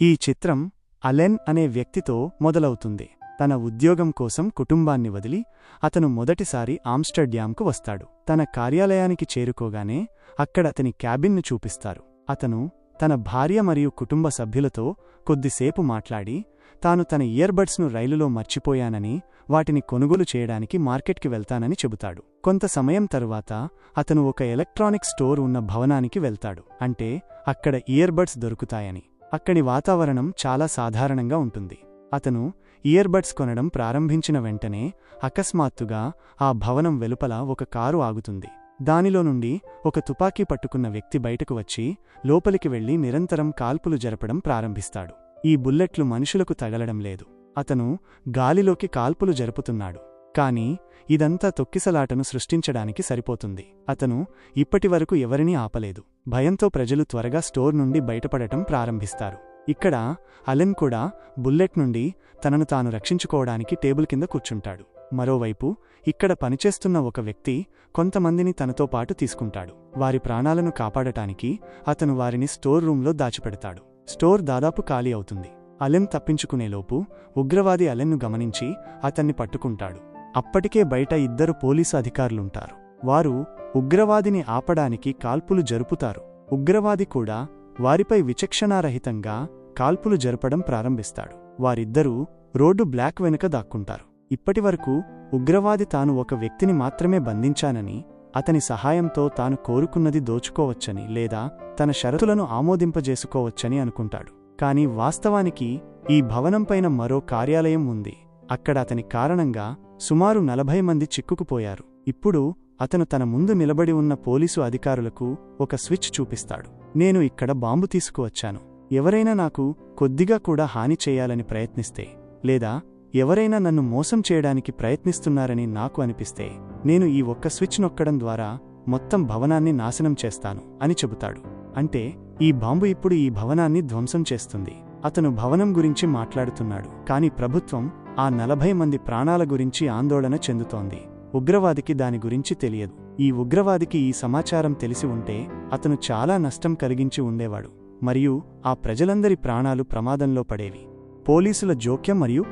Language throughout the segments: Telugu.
ఈ చిత్రం అలెన్ అనే వ్యక్తితో మొదలవుతుంది. తన ఉద్యోగం కోసం కుటుంబాన్ని వదిలి అతను మొదటిసారి ఆమ్స్టర్డ్యామ్కు వస్తాడు. తన కార్యాలయానికి చేరుకోగానే అక్కడ అతని క్యాబిన్ను చూపిస్తారు. అతను తన భార్య మరియు కుటుంబ సభ్యులతో కొద్దిసేపు మాట్లాడి తాను తన ఇయర్బడ్స్ను రైలులో మర్చిపోయానని వాటిని కొనుగోలు చేయడానికి మార్కెట్కి వెళ్తానని చెబుతాడు. కొంత సమయం తరువాత అతను ఒక ఎలక్ట్రానిక్ స్టోర్ ఉన్న భవనానికి వెళ్తాడు. అంటే అక్కడ ఇయర్బడ్స్ దొరుకుతాయని. అక్కడి వాతావరణం చాలా సాధారణంగా ఉంటుంది. అతను ఇయర్బడ్స్ కొనడం ప్రారంభించిన వెంటనే అకస్మాత్తుగా ఆ భవనం వెలుపల ఒక కారు ఆగుతుంది. దానిలో నుండి ఒక తుపాకీ పట్టుకున్న వ్యక్తి బయటకు వచ్చి లోపలికి వెళ్ళి నిరంతరం కాల్పులు జరపడం ప్రారంభిస్తాడు. ఈ బుల్లెట్లు మనుషులకు తగలడం లేదు. అతను గాలిలోకి కాల్పులు జరుపుతున్నాడు. కాని ఇదంతా తొక్కిసలాటను సృష్టించడానికి సరిపోతుంది. అతను ఇప్పటివరకు ఎవరినీ ఆపలేదు. భయంతో ప్రజలు త్వరగా స్టోర్ నుండి బయటపడటం ప్రారంభిస్తారు. ఇక్కడ అలెన్ కూడా బుల్లెట్ నుండి తనను తాను రక్షించుకోవడానికి టేబుల్ కింద కూర్చుంటాడు. మరోవైపు ఇక్కడ పనిచేస్తున్న ఒక వ్యక్తి కొంతమందిని తనతో పాటు తీసుకుంటాడు. వారి ప్రాణాలను కాపాడటానికి అతను వారిని స్టోర్ రూంలో దాచిపెడతాడు. స్టోర్ దాదాపు ఖాళీ అవుతుంది. అలెన్ తప్పించుకునేలోపు ఉగ్రవాది అలెన్ను గమనించి అతన్ని పట్టుకుంటాడు. అప్పటికే బయట ఇద్దరు పోలీసు అధికారులుంటారు. వారు ఉగ్రవాదిని ఆపడానికి కాల్పులు జరుపుతారు. ఉగ్రవాది కూడా వారిపై విచక్షణారహితంగా కాల్పులు జరపడం ప్రారంభిస్తాడు. వారిద్దరూ రోడ్డు బ్లాక్ వెనుక దాక్కుంటారు. ఇప్పటివరకు ఉగ్రవాది తాను ఒక వ్యక్తిని మాత్రమే బంధించానని అతని సహాయంతో తాను కోరుకున్నది దోచుకోవచ్చని లేదా తన షరతులను ఆమోదింపజేసుకోవచ్చని అనుకుంటాడు. కాని వాస్తవానికి ఈ భవనంపైన మరో కార్యాలయం ఉంది. అక్కడ అతని కారణంగా సుమారు నలభై మంది చిక్కుకుపోయారు. ఇప్పుడు అతను తన ముందు నిలబడి ఉన్న పోలీసు అధికారులకు ఒక స్విచ్ చూపిస్తాడు. నేను ఇక్కడ బాంబు తీసుకువచ్చాను. ఎవరైనా నాకు కొద్దిగా కూడా హాని చేయాలని ప్రయత్నిస్తే లేదా ఎవరైనా నన్ను మోసం చేయడానికి ప్రయత్నిస్తున్నారని నాకు అనిపిస్తే నేను ఈ ఒక్క స్విచ్ నొక్కడం ద్వారా మొత్తం భవనాన్ని నాశనం చేస్తాను అని చెబుతాడు. అంటే ఈ బాంబు ఇప్పుడు ఈ భవనాన్ని ధ్వంసం చేస్తుంది. అతను భవనం గురించి మాట్లాడుతున్నాడు. కాని ప్రభుత్వం ఆ నలభై మంది ప్రాణాల గురించి ఆందోళన చెందుతోంది. ఉగ్రవాదికి దాని గురించి తెలియదు. ఈ ఉగ్రవాదికి ఈ సమాచారం తెలిసి ఉంటే అతను చాలా నష్టం కలిగించి ఉండేవాడు మరియు ఆ ప్రజలందరి ప్రాణాలు ప్రమాదంలో పడేవి. పోలీసుల జోక్యం మరియు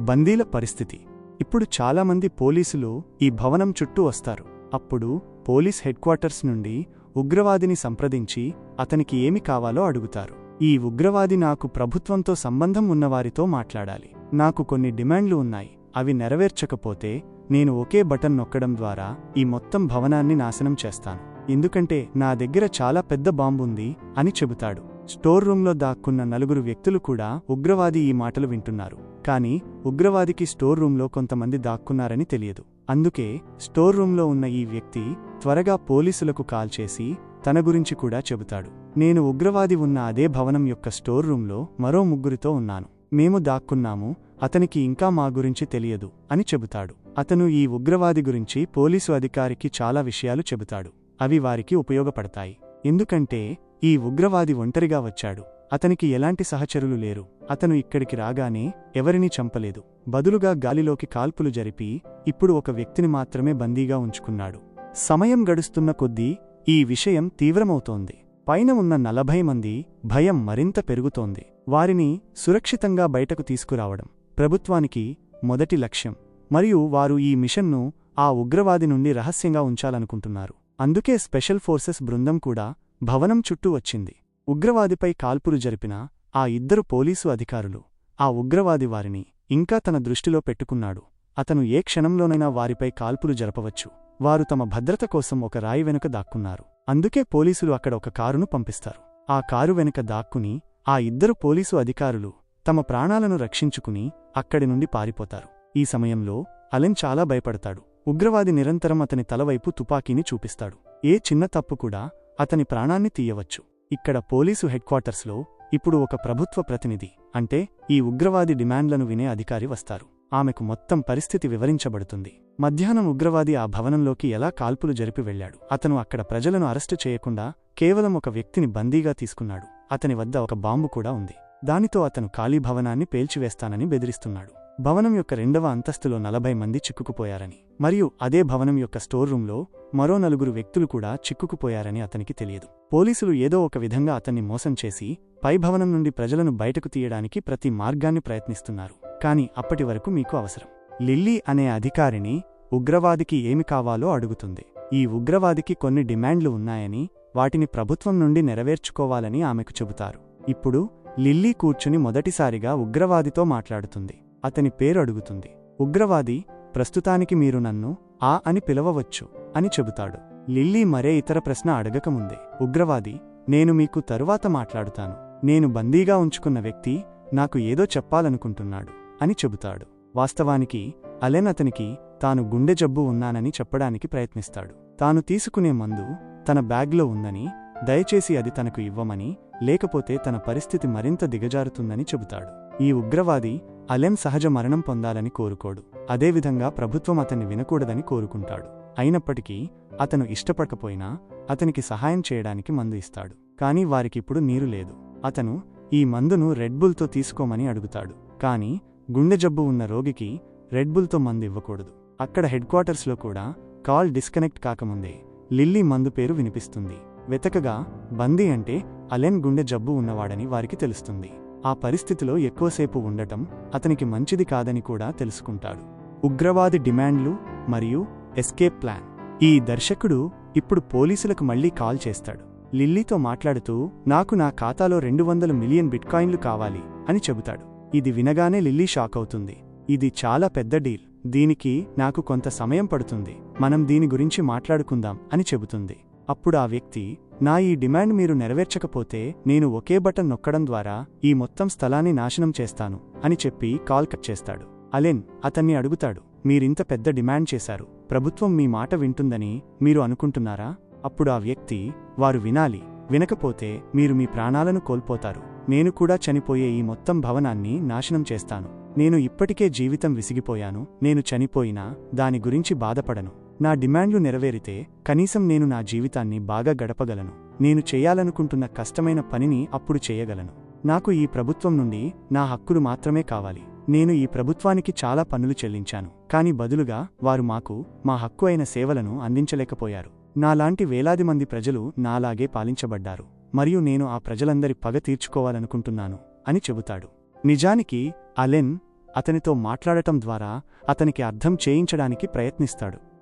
బందీల పరిస్థితి. ఇప్పుడు చాలామంది పోలీసులు ఈ భవనం చుట్టూ వస్తారు. అప్పుడు పోలీస్ హెడ్క్వార్టర్స్ నుండి ఉగ్రవాదిని సంప్రదించి అతనికి ఏమి కావాలో అడుగుతారు. ఈ ఉగ్రవాది నాకు ప్రభుత్వంతో సంబంధం ఉన్నవారితో మాట్లాడాలి. నాకు కొన్ని డిమాండ్లు ఉన్నాయి అవి నెరవేర్చకపోతే నేను ఒకే బటన్ నొక్కడం ద్వారా ఈ మొత్తం భవనాన్ని నాశనం చేస్తాను. ఎందుకంటే నా దగ్గర చాలా పెద్ద బాంబుంది అని చెబుతాడు. స్టోర్ రూంలో దాక్కున్న నలుగురు వ్యక్తులు కూడా ఉగ్రవాది ఈ మాటలు వింటున్నారు. కానీ ఉగ్రవాదికి స్టోర్ రూంలో కొంతమంది దాక్కున్నారని తెలియదు. అందుకే స్టోర్ రూంలో ఉన్న ఈ వ్యక్తి త్వరగా పోలీసులకు కాల్ చేసి తన గురించి కూడా చెబుతాడు. నేను ఉగ్రవాది ఉన్న అదే భవనం యొక్క స్టోర్ రూంలో మరో ముగ్గురితో ఉన్నాను. మేము దాక్కున్నాము అతనికి ఇంకా మా గురించి తెలియదు అని చెబుతాడు. అతను ఈ ఉగ్రవాది గురించి పోలీసు అధికారికి చాలా విషయాలు చెబుతాడు. అవి వారికి ఉపయోగపడతాయి. ఎందుకంటే ఈ ఉగ్రవాది ఒంటరిగా వచ్చాడు. అతనికి ఎలాంటి సహచరులు లేరు. అతను ఇక్కడికి రాగానే ఎవరినీ చంపలేదు. బదులుగా గాలిలోకి కాల్పులు జరిపి ఇప్పుడు ఒక వ్యక్తిని మాత్రమే బందీగా ఉంచుకున్నాడు. సమయం గడుస్తున్న కొద్దీ ఈ విషయం తీవ్రమవుతోంది. పైన ఉన్న నలభై మంది భయం మరింత పెరుగుతోంది. వారిని సురక్షితంగా బయటకు తీసుకురావడం ప్రభుత్వానికి మొదటి లక్ష్యం. మరియు వారు ఈ మిషన్ను ఆ ఉగ్రవాది నుండి రహస్యంగా ఉంచాలనుకుంటున్నారు. అందుకే స్పెషల్ ఫోర్సెస్ బృందం కూడా భవనం చుట్టూ వచ్చింది. ఉగ్రవాదిపై కాల్పులు జరిపిన ఆ ఇద్దరు పోలీసు అధికారులు ఆ ఉగ్రవాది వారిని ఇంకా తన దృష్టిలో పెట్టుకున్నాడు. అతను ఏ క్షణంలోనైనా వారిపై కాల్పులు జరపవచ్చు. వారు తమ భద్రత కోసం ఒక రాయి వెనుక దాక్కున్నారు. అందుకే పోలీసులు అక్కడ ఒక కారును పంపిస్తారు. ఆ కారు వెనుక దాక్కుని ఆ ఇద్దరు పోలీసు అధికారులు తమ ప్రాణాలను రక్షించుకుని అక్కడి నుండి పారిపోతారు. ఈ సమయంలో అలెన్ చాలా భయపడతాడు. ఉగ్రవాది నిరంతరం అతని తలవైపు తుపాకీని చూపిస్తాడు. ఏ చిన్న తప్పు కూడా అతని ప్రాణాన్ని తీయవచ్చు. ఇక్కడ పోలీసు హెడ్క్వార్టర్స్లో ఇప్పుడు ఒక ప్రభుత్వ ప్రతినిధి అంటే ఈ ఉగ్రవాది డిమాండ్లను వినే అధికారి వస్తారు. ఆమెకు మొత్తం పరిస్థితి వివరించబడుతుంది. మధ్యాహ్నం ఉగ్రవాది ఆ భవనంలోకి ఎలా కాల్పులు జరిపి వెళ్ళాడు అతను అక్కడ ప్రజలను అరెస్టు చేయకుండా కేవలం ఒక వ్యక్తిని బందీగా తీసుకున్నాడు. అతని వద్ద ఒక బాంబు కూడా ఉంది. దానితో అతను ఖాళీ భవనాన్ని పేల్చివేస్తానని బెదిరిస్తున్నాడు. భవనం యొక్క రెండవ అంతస్తులో నలభై మంది చిక్కుకుపోయారని మరియు అదే భవనం యొక్క స్టోర్ రూంలో మరో నలుగురు వ్యక్తులు కూడా చిక్కుకుపోయారని అతనికి తెలియదు. పోలీసులు ఏదో ఒక విధంగా అతన్ని మోసం చేసి పై భవనం నుండి ప్రజలను బయటకు తీయడానికి ప్రతి మార్గాన్ని ప్రయత్నిస్తున్నారు. కాని అప్పటి వరకు మీకు అవసరం. లిల్లీ అనే అధికారిని ఉగ్రవాదికి ఏమి కావాలో అడుగుతుంది. ఈ ఉగ్రవాదికి కొన్ని డిమాండ్లు ఉన్నాయని వాటిని ప్రభుత్వం నుండి నెరవేర్చుకోవాలని ఆమెకు చెబుతారు. ఇప్పుడు లిల్లీ కూర్చుని మొదటిసారిగా ఉగ్రవాదితో మాట్లాడుతుంది. అతని పేరు అడుగుతుంది. ఉగ్రవాది ప్రస్తుతానికి మీరు నన్ను ఆ అని పిలవవచ్చు అని చెబుతాడు. లిల్లీ మరే ఇతర ప్రశ్న అడగకముందే. ఉగ్రవాది నేను మీకు తరువాత మాట్లాడుతాను. నేను బందీగా ఉంచుకున్న వ్యక్తి నాకు ఏదో చెప్పాలనుకుంటున్నాడు అని చెబుతాడు. వాస్తవానికి అలెన్ అతనికి తాను గుండె జబ్బు ఉన్నానని చెప్పడానికి ప్రయత్నిస్తాడు. తాను తీసుకునే మందు తన బ్యాగ్లో ఉందని దయచేసి అది తనకు ఇవ్వమని లేకపోతే తన పరిస్థితి మరింత దిగజారుతుందని చెబుతాడు. ఈ ఉగ్రవాది అలెం సహజ మరణం పొందాలని కోరుకోడు. అదేవిధంగా ప్రభుత్వం అతన్ని వినకూడదని కోరుకుంటాడు. అయినప్పటికీ అతను ఇష్టపడకపోయినా అతనికి సహాయం చేయడానికి మందు ఇస్తాడు. కాని వారికిప్పుడు నీరు లేదు. అతను ఈ మందును రెడ్బుల్తో తీసుకోమని అడుగుతాడు. కాని గుండె జబ్బు ఉన్న రోగికి రెడ్బుల్తో మందు ఇవ్వకూడదు. అక్కడ హెడ్ క్వార్టర్స్లో కూడా కాల్ డిస్కనెక్ట్ కాకముందే లిల్లీ మందు పేరు వినిపిస్తుంది. వెతకగా బందీ అంటే అలెన్ గుండె జబ్బు ఉన్నవాడని వారికి తెలుస్తుంది. ఆ పరిస్థితిలో ఎక్కువసేపు ఉండటం అతనికి మంచిది కాదని కూడా తెలుసుకుంటాడు. ఉగ్రవాది డిమాండ్లు మరియు ఎస్కేప్ ప్లాన్. ఈ దర్శకుడు ఇప్పుడు పోలీసులకు మళ్ళీ కాల్ చేస్తాడు. లిల్లీతో మాట్లాడుతూ నాకు నా ఖాతాలో రెండు వందల మిలియన్ బిట్కాయిన్లు కావాలి అని చెబుతాడు. ఇది వినగానే లిల్లీ షాక్ అవుతుంది. ఇది చాలా పెద్ద డీల్. దీనికి నాకు కొంత సమయం పడుతుంది. మనం దీని గురించి మాట్లాడుకుందాం అని చెబుతుంది. అప్పుడు ఆ వ్యక్తి నా ఈ డిమాండ్ మీరు నెరవేర్చకపోతే నేను ఒకే బటన్ నొక్కడం ద్వారా ఈ మొత్తం స్థలాన్ని నాశనం చేస్తాను అని చెప్పి కాల్ కట్ చేస్తాడు. అలెన్ అతన్ని అడుగుతాడు మీరింత పెద్ద డిమాండ్ చేశారు ప్రభుత్వం మీ మాట వింటుందని మీరు అనుకుంటున్నారా? అప్పుడు ఆ వ్యక్తి వారు వినాలి వినకపోతే మీరు మీ ప్రాణాలను కోల్పోతారు నేను కూడా చనిపోయే ఈ మొత్తం భవనాన్ని నాశనం చేస్తాను నేను ఇప్పటికే జీవితం విసిగిపోయాను నేను చనిపోయినా దాని గురించి బాధపడను. నా డిమాండ్లు నెరవేరితే కనీసం నేను నా జీవితాన్ని బాగా గడపగలను. నేను చేయాలనుకుంటున్న కష్టమైన పనిని అప్పుడు చేయగలను. నాకు ఈ ప్రభుత్వం నుండి నా హక్కులు మాత్రమే కావాలి. నేను ఈ ప్రభుత్వానికి చాలా పన్నులు చెల్లించాను. కాని బదులుగా వారు మాకు మా హక్కు అయిన సేవలను అందించలేకపోయారు. నాలాంటి వేలాది మంది ప్రజలు నాలాగే పాలించబడ్డారు. మరియు నేను ఆ ప్రజలందరి పగ తీర్చుకోవాలనుకుంటున్నాను అని చెబుతాడు. నిజానికి అలెన్ అతనితో మాట్లాడటం ద్వారా అతనికి అర్థం చేయించడానికి ప్రయత్నిస్తాడు.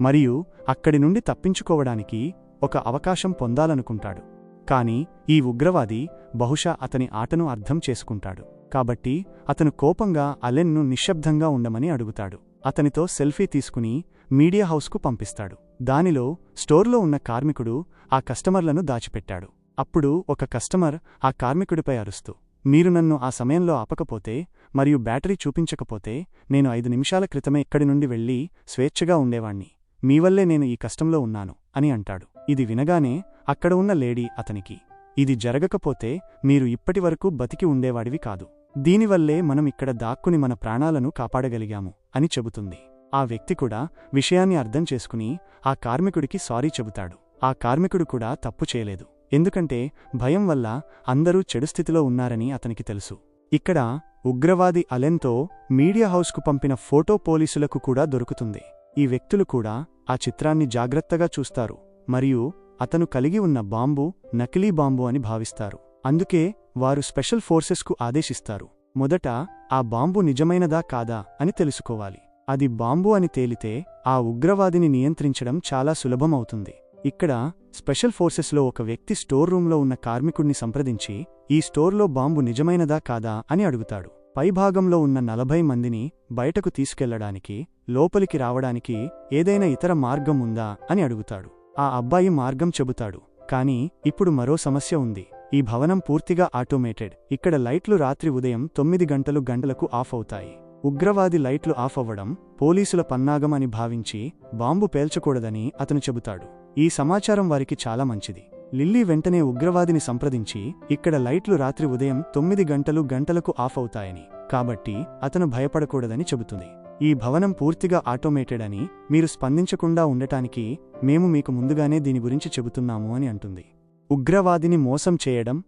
మరియు అక్కడి నుండి తప్పించుకోవడానికి ఒక అవకాశం పొందాలనుకుంటాడు. కాని ఈ ఉగ్రవాది బహుశా అతని ఆటను అర్థం చేసుకుంటాడు. కాబట్టి అతను కోపంగా అలెన్ను నిశ్శబ్దంగా ఉండమని అడుగుతాడు. అతనితో సెల్ఫీ తీసుకుని మీడియా హౌస్కు పంపిస్తాడు. దానిలో స్టోర్లో ఉన్న కార్మికుడు ఆ కస్టమర్లను దాచిపెట్టాడు. అప్పుడు ఒక కస్టమర్ ఆ కార్మికుడిపై అరుస్తూ మీరు నన్ను ఆ సమయంలో ఆపకపోతే మరియు బ్యాటరీ చూపించకపోతే నేను ఐదు నిమిషాల క్రితమే ఇక్కడి నుండి వెళ్ళి స్వేచ్ఛగా ఉండేవాణ్ణి. మీవల్లే నేను ఈ కష్టంలో ఉన్నాను అని అంటాడు. ఇది వినగానే అక్కడ ఉన్న లేడీ అతనికి ఇది జరగకపోతే మీరు ఇప్పటివరకు బతికి ఉండేవాడివి కాదు. దీనివల్లే మనం ఇక్కడ దాక్కుని మన ప్రాణాలను కాపాడగలిగాము అని చెబుతుంది. ఆ వ్యక్తి కూడా విషయాన్ని అర్థం చేసుకుని ఆ కార్మికుడికి సారీ చెబుతాడు. ఆ కార్మికుడు కూడా తప్పు చేయలేదు. ఎందుకంటే భయం వల్ల అందరూ చెడు స్థితిలో ఉన్నారని అతనికి తెలుసు. ఇక్కడ ఉగ్రవాది అలెన్తో మీడియా హౌస్కు పంపిన ఫోటో పోలీసులకు కూడా దొరుకుతుంది. ఈ వ్యక్తులు కూడా ఆ చిత్రాన్ని జాగ్రత్తగా చూస్తారు మరియు అతను కలిగి ఉన్న బాంబు నకిలీ బాంబు అని భావిస్తారు. అందుకే వారు స్పెషల్ ఫోర్సెస్కు ఆదేశిస్తారు. మొదట ఆ బాంబు నిజమైనదా కాదా అని తెలుసుకోవాలి. అది బాంబు అని తేలితే ఆ ఉగ్రవాదిని నియంత్రించడం చాలా సులభమవుతుంది ఇక్కడ స్పెషల్ ఫోర్సెస్లో ఒక వ్యక్తి స్టోర్ రూంలో ఉన్న కార్మికుణ్ణి సంప్రదించి ఈ స్టోర్లో బాంబు నిజమైనదా కాదా? అని అడుగుతాడు. పైభాగంలో ఉన్న నలభై మందిని బయటకు తీసుకెళ్ళడానికి లోపలికి రావడానికి ఏదైనా ఇతర మార్గం ఉందా అని అడుగుతాడు. ఆ అబ్బాయి మార్గం చెబుతాడు. కాని ఇప్పుడు మరో సమస్య ఉంది. ఈ భవనం పూర్తిగా ఆటోమేటెడ్. ఇక్కడ లైట్లు రాత్రి ఉదయం తొమ్మిది గంటలు గంటలకు ఆఫ్ అవుతాయి. ఉగ్రవాది లైట్లు ఆఫ్ అవ్వడం పోలీసుల పన్నాగం అని భావించి బాంబు పేల్చకూడదని అతను చెబుతాడు. ఈ సమాచారం వారికి చాలా మంచిది. లిల్లీ వెంటనే ఉగ్రవాదిని సంప్రదించి ఇక్కడ లైట్లు రాత్రి ఉదయం తొమ్మిది గంటలు గంటలకు ఆఫ్ అవుతాయని కాబట్టి అతను భయపడకూడదని చెబుతుంది. ఈ భవనం పూర్తిగా ఆటోమేటెడ్ అని మీరు స్పందించకుండా ఉండటానికి మేము మీకు ముందుగానే దీని గురించి చెబుతున్నాము అని అంటుంది. ఉగ్రవాదిని మోసం చేయడం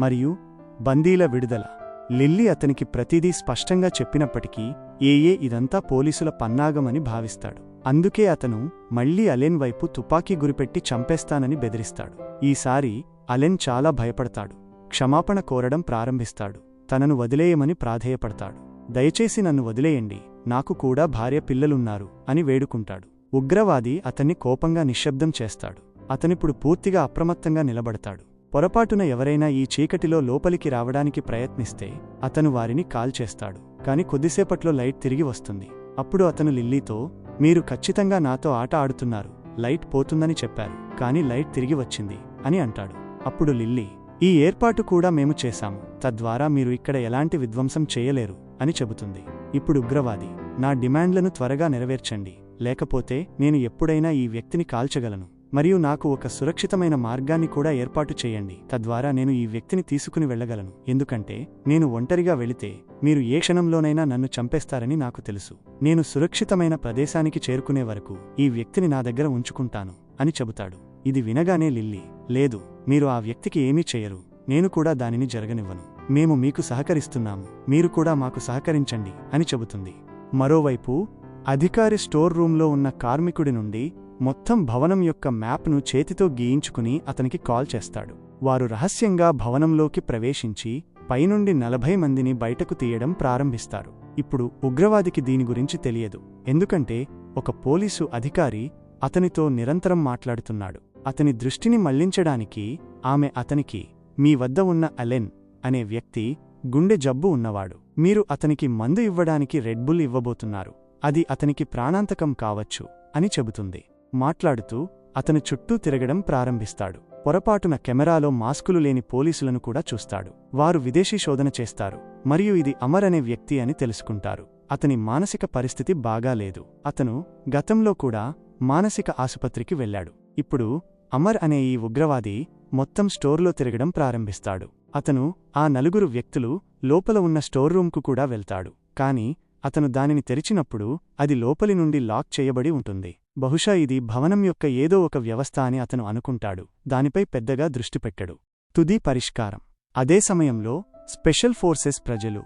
మరియు బందీల విడుదల. లిల్లీ అతనికి ప్రతిదీ స్పష్టంగా చెప్పినప్పటికీ ఏయే ఇదంతా పోలీసుల పన్నాగమని భావిస్తాడు. అందుకే అతను మళ్ళీ అలెన్ వైపు తుపాకీ గురిపెట్టి చంపేస్తానని బెదిరిస్తాడు. ఈసారి అలెన్ చాలా భయపడతాడు. క్షమాపణ కోరడం ప్రారంభిస్తాడు. తనను వదిలేయమని ప్రాధేయపడతాడు. దయచేసి నన్ను వదిలేయండి. నాకు కూడా భార్య పిల్లలున్నారు అని వేడుకుంటాడు. ఉగ్రవాది అతన్ని కోపంగా నిశ్శబ్దం చేస్తాడు. అతనిప్పుడు పూర్తిగా అప్రమత్తంగా నిలబడతాడు. పొరపాటున ఎవరైనా ఈ చీకటిలో లోపలికి రావడానికి ప్రయత్నిస్తే అతను వారిని కాల్చేస్తాడు. కాని కొద్దిసేపట్లో లైట్ తిరిగి వస్తుంది. అప్పుడు అతను లిల్లీతో మీరు ఖచ్చితంగా నాతో ఆట ఆడుతున్నారు. లైట్ పోతుందని చెప్పారు. కాని లైట్ తిరిగి వచ్చింది అని అంటాడు. అప్పుడు లిల్లీ ఈ ఏర్పాటు కూడా మేము చేశాము. తద్వారా మీరు ఇక్కడ ఎలాంటి విధ్వంసం చేయలేరు అని చెబుతుంది. ఇప్పుడు ఉగ్రవాది నా డిమాండ్లను త్వరగా నెరవేర్చండి. లేకపోతే నేను ఎప్పుడైనా ఈ వ్యక్తిని కాల్చగలను. మరియు నాకు ఒక సురక్షితమైన మార్గాన్ని కూడా ఏర్పాటు చేయండి. తద్వారా నేను ఈ వ్యక్తిని తీసుకుని వెళ్ళగలను. ఎందుకంటే నేను ఒంటరిగా వెళితే మీరు ఏ క్షణంలోనైనా నన్ను చంపేస్తారని నాకు తెలుసు. నేను సురక్షితమైన ప్రదేశానికి చేరుకునే వరకు ఈ వ్యక్తిని నా దగ్గర ఉంచుకుంటాను అని చెబుతాడు. ఇది వినగానే లిల్లీ లేదు మీరు ఆ వ్యక్తికి ఏమీ చేయరు. నేను కూడా దానిని జరగనివ్వను. మేము మీకు సహకరిస్తున్నాము. మీరు కూడా మాకు సహకరించండి అని చెబుతుంది. మరోవైపు అధికారి స్టోర్ రూంలో ఉన్న కార్మికుడి నుండి మొత్తం భవనం యొక్క మ్యాప్ను చేతితో గీయించుకుని అతనికి కాల్ చేస్తాడు. వారు రహస్యంగా భవనంలోకి ప్రవేశించి పైనుండి నలభై మందిని బయటకు తీయడం ప్రారంభిస్తారు. ఇప్పుడు ఉగ్రవాదికి దీని గురించి తెలియదు. ఎందుకంటే ఒక పోలీసు అధికారి అతనితో నిరంతరం మాట్లాడుతున్నాడు. అతని దృష్టిని మళ్ళించడానికి ఆమె అతనికి మీ వద్ద ఉన్న అలెన్ అనే వ్యక్తి గుండె జబ్బు ఉన్నవాడు. మీరు అతనికి మందు ఇవ్వడానికి రెడ్బుల్ ఇవ్వబోతున్నారు. అది అతనికి ప్రాణాంతకం కావచ్చు అని చెబుతుంది. మాట్లాడుతూ అతను చుట్టూ తిరగడం ప్రారంభిస్తాడు. పొరపాటున కెమెరాలో మాస్కులు లేని పోలీసులను కూడా చూస్తాడు. వారు విదేశీ శోధన చేస్తారు. మరియు ఇది అమర్ అనే వ్యక్తి అని తెలుసుకుంటారు. అతని మానసిక పరిస్థితి బాగాలేదు అతను గతంలో కూడా మానసిక ఆసుపత్రికి వెళ్ళాడు. ఇప్పుడు అమర్ అనే ఈ ఉగ్రవాది మొత్తం స్టోర్లో తిరగడం ప్రారంభిస్తాడు. అతను ఆ నలుగురు వ్యక్తులు లోపల ఉన్న స్టోర్ రూమ్కు కూడా వెళ్తాడు. కాని అతను దానిని తెరిచినప్పుడు అది లోపలి నుండి లాక్ చేయబడి ఉంటుంది. బహుశా ఇది భవనం యొక్క ఏదో ఒక వ్యవస్థ అని అతను అనుకుంటాడు. దానిపై పెద్దగా దృష్టి పెట్టడు. తుది పరిష్కారం. అదే సమయంలో స్పెషల్ ఫోర్సెస్ ప్రజలు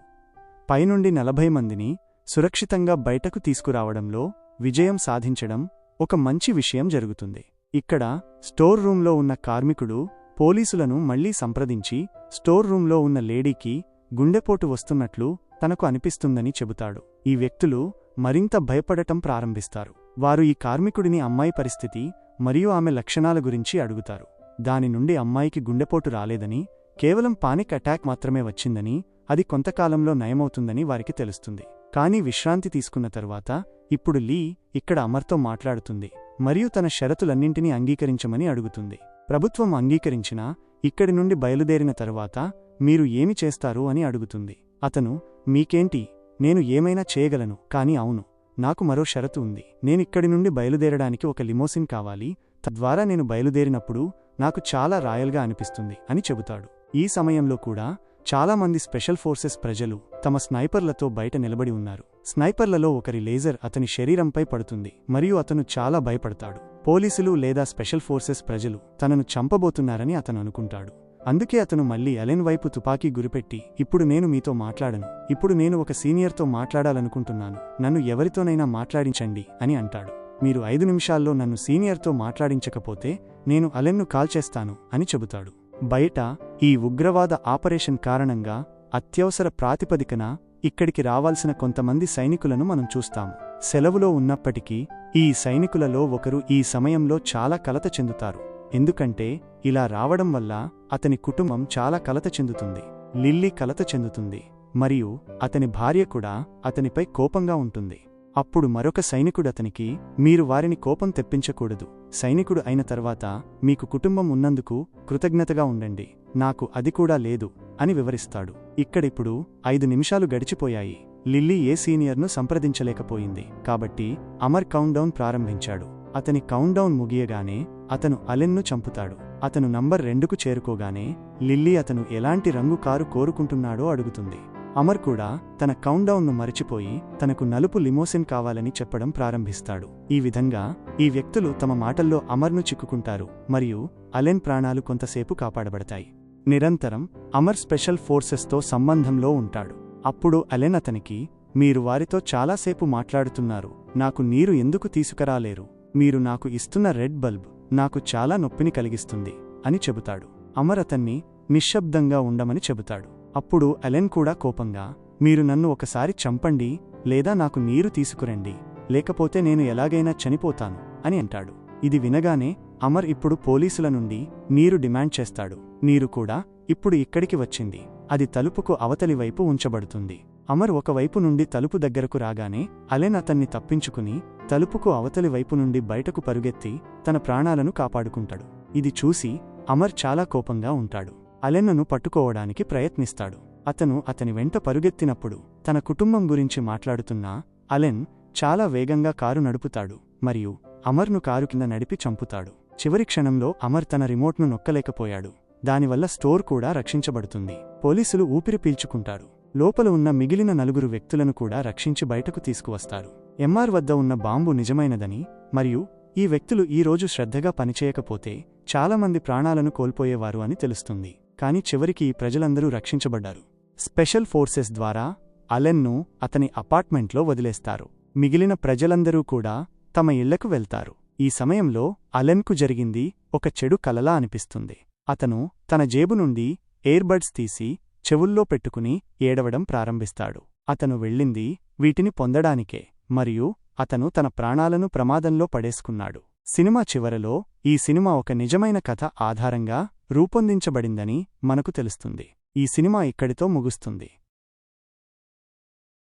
పైనుండి నలభై మందిని సురక్షితంగా బయటకు తీసుకురావడంలో విజయం సాధించడం ఒక మంచి విషయం జరుగుతుంది. ఇక్కడ స్టోర్ రూంలో ఉన్న కార్మికుడు పోలీసులను మళ్ళీ సంప్రదించి స్టోర్ రూంలో ఉన్న లేడీకి గుండెపోటు వస్తున్నట్లు తనకు అనిపిస్తుందని చెబుతాడు. ఈ వ్యక్తులు మరింత భయపడటం ప్రారంభిస్తారు. వారు ఈ కార్మికుడిని అమ్మాయి పరిస్థితి మరియు ఆమె లక్షణాల గురించి అడుగుతారు. దాని నుండి అమ్మాయికి గుండెపోటు రాలేదని కేవలం పానిక్ అటాక్ మాత్రమే వచ్చిందని అది కొంతకాలంలో నయమవుతుందని వారికి తెలుస్తుంది. కానీ విశ్రాంతి తీసుకున్న తరువాత ఇప్పుడు లీ ఇక్కడ అమర్తో మాట్లాడుతుంది మరియు తన షరతులన్నింటినీ అంగీకరించమని అడుగుతుంది. ప్రభుత్వం అంగీకరించినా ఇక్కడి నుండి బయలుదేరిన తరువాత మీరు ఏమి చేస్తారు అని అడుగుతుంది. అతను మీకేంటి? నేను ఏమైనా చేయగలను? కాని అవును. నాకు మరో షరతు ఉంది. నేనిక్కడి నుండి బయలుదేరడానికి ఒక లిమోసిన్ కావాలి. తద్వారా నేను బయలుదేరినప్పుడు నాకు చాలా రాయల్గా అనిపిస్తుంది అని చెబుతాడు. ఈ సమయంలో కూడా చాలామంది స్పెషల్ ఫోర్సెస్ ప్రజలు తమ స్నైపర్లతో బయట నిలబడి ఉన్నారు. స్నైపర్లలో ఒకరి లేజర్ అతని శరీరంపై పడుతుంది మరియు అతను చాలా భయపడతాడు. పోలీసులు లేదా స్పెషల్ ఫోర్సెస్ ప్రజలు తనను చంపబోతున్నారని అతను అనుకుంటాడు. అందుకే అతను మళ్ళీ అలెన్ వైపు తుపాకీ గురిపెట్టి ఇప్పుడు నేను మీతో మాట్లాడను. ఇప్పుడు నేను ఒక సీనియర్తో మాట్లాడాలనుకుంటున్నాను. నన్ను ఎవరితోనైనా మాట్లాడించండి అని అంటాడు. మీరు ఐదు నిమిషాల్లో నన్ను సీనియర్తో మాట్లాడించకపోతే నేను అలెన్ను కాల్చేస్తాను అని చెబుతాడు. బయట ఈ ఉగ్రవాద ఆపరేషన్ కారణంగా అత్యవసర ప్రాతిపదికన ఇక్కడికి రావాల్సిన కొంతమంది సైనికులను మనం చూస్తాము. సెలవులో ఉన్నప్పటికీ ఈ సైనికులలో ఒకరు ఈ సమయంలో చాలా కలత చెందుతారు. ఎందుకంటే ఇలా రావడం వల్ల అతని కుటుంబం చాలా కలత చెందుతుంది. లిల్లీ కలత చెందుతుంది. మరియు అతని భార్య కూడా అతనిపై కోపంగా ఉంటుంది. అప్పుడు మరొక సైనికుడు అతనికి మీరు వారిని కోపం తెప్పించకూడదు. సైనికుడు అయిన తర్వాత మీకు కుటుంబం ఉన్నందుకు కృతజ్ఞతగా ఉండండి. నాకు అది కూడా లేదు అని వివరిస్తాడు. ఇక్కడిప్పుడు ఐదు నిమిషాలు గడిచిపోయాయి. లిల్లీ ఏ సీనియర్ను సంప్రదించలేకపోయింది. కాబట్టి అమర్ కౌంట్డౌన్ ప్రారంభించాడు. అతని కౌంట్డౌన్ ముగియగానే అతను అలెన్ను చంపుతాడు. అతను నంబర్ రెండుకు చేరుకోగానే లిల్లీ అతను ఎలాంటి రంగు కారు కోరుకుంటున్నాడో అడుగుతుంది. అమర్ కూడా తన కౌంట్డౌన్ను మరిచిపోయి తనకు నలుపు లిమోసిన్ కావాలని చెప్పడం ప్రారంభిస్తాడు. ఈ విధంగా ఈ వ్యక్తులు తమ మాటల్లో అమర్ను చిక్కుకుంటారు మరియు అలెన్ ప్రాణాలు కొంతసేపు కాపాడబడతాయి. నిరంతరం అమర్ స్పెషల్ ఫోర్సెస్తో సంబంధంలో ఉంటాడు. అప్పుడు అలెన్ అతనికి మీరు వారితో చాలాసేపు మాట్లాడుతున్నారు. నాకు నీరు ఎందుకు తీసుకురాలేరు? మీరు నాకు ఇస్తున్న రెడ్ బల్బ్ నాకు చాలా నొప్పిని కలిగిస్తుంది అని చెబుతాడు. అమర్ అతన్ని నిశ్శబ్దంగా ఉండమని చెబుతాడు. అప్పుడు అలెన్ కూడా కోపంగా మీరు నన్ను ఒకసారి చంపండి లేదా నాకు నీరు తీసుకురండి లేకపోతే నేను ఎలాగైనా చనిపోతాను అని అంటాడు. ఇది వినగానే అమర్ ఇప్పుడు పోలీసుల నుండి నీరు డిమాండ్ చేస్తాడు. నీరు కూడా ఇప్పుడు ఇక్కడికి వచ్చింది. అది తలుపుకు అవతలి వైపు ఉంచబడుతుంది. అమర్ ఒకవైపు నుండి తలుపు దగ్గరకు రాగానే అలెన్ అతన్ని తప్పించుకుని తలుపుకు అవతలి వైపు నుండి బయటకు పరుగెత్తి తన ప్రాణాలను కాపాడుకుంటాడు. ఇది చూసి అమర్ చాలా కోపంగా ఉంటాడు. అలెన్నను పట్టుకోవడానికి ప్రయత్నిస్తాడు. అతను అతని వెంట పరుగెత్తినప్పుడు తన కుటుంబం గురించి మాట్లాడుతున్నా అలెన్ చాలా వేగంగా కారు నడుపుతాడు మరియు అమర్ను కారు కింద నడిపి చంపుతాడు. చివరి క్షణంలో అమర్ తన రిమోట్ను నొక్కలేకపోయాడు. దానివల్ల స్టోర్ కూడా రక్షించబడుతుంది. పోలీసులు ఊపిరి పీల్చుకుంటారు. లోపల ఉన్న మిగిలిన నలుగురు వ్యక్తులను కూడా రక్షించి బయటకు తీసుకువస్తారు. ఎంఆర్ వద్ద ఉన్న బాంబు నిజమైనదని మరియు ఈ వ్యక్తులు ఈరోజు శ్రద్ధగా పనిచేయకపోతే చాలామంది ప్రాణాలను కోల్పోయేవారు అని తెలుస్తుంది. కాని చివరికి ప్రజలందరూ రక్షించబడ్డారు. స్పెషల్ ఫోర్సెస్ ద్వారా అలెన్ను అతని అపార్ట్మెంట్లో వదిలేస్తారు. మిగిలిన ప్రజలందరూ కూడా తమ ఇళ్ళకు వెళ్తారు. ఈ సమయంలో అలెన్కు జరిగింది ఒక చెడు కలలా అనిపిస్తుంది. అతను తన జేబు నుండి ఎయిర్బడ్స్ తీసి చెవుల్లో పెట్టుకుని ఏడవడం ప్రారంభిస్తాడు. అతను వెళ్ళింది వీటిని పొందడానికే. మరియు అతను తన ప్రాణాలను ప్రమాదంలో పడేసుకున్నాడు. సినిమా చివరలో ఈ సినిమా ఒక నిజమైన కథ ఆధారంగా రూపొందించబడిందని మనకు తెలుస్తుంది. ఈ సినిమా ఇక్కడితో ముగుస్తుంది.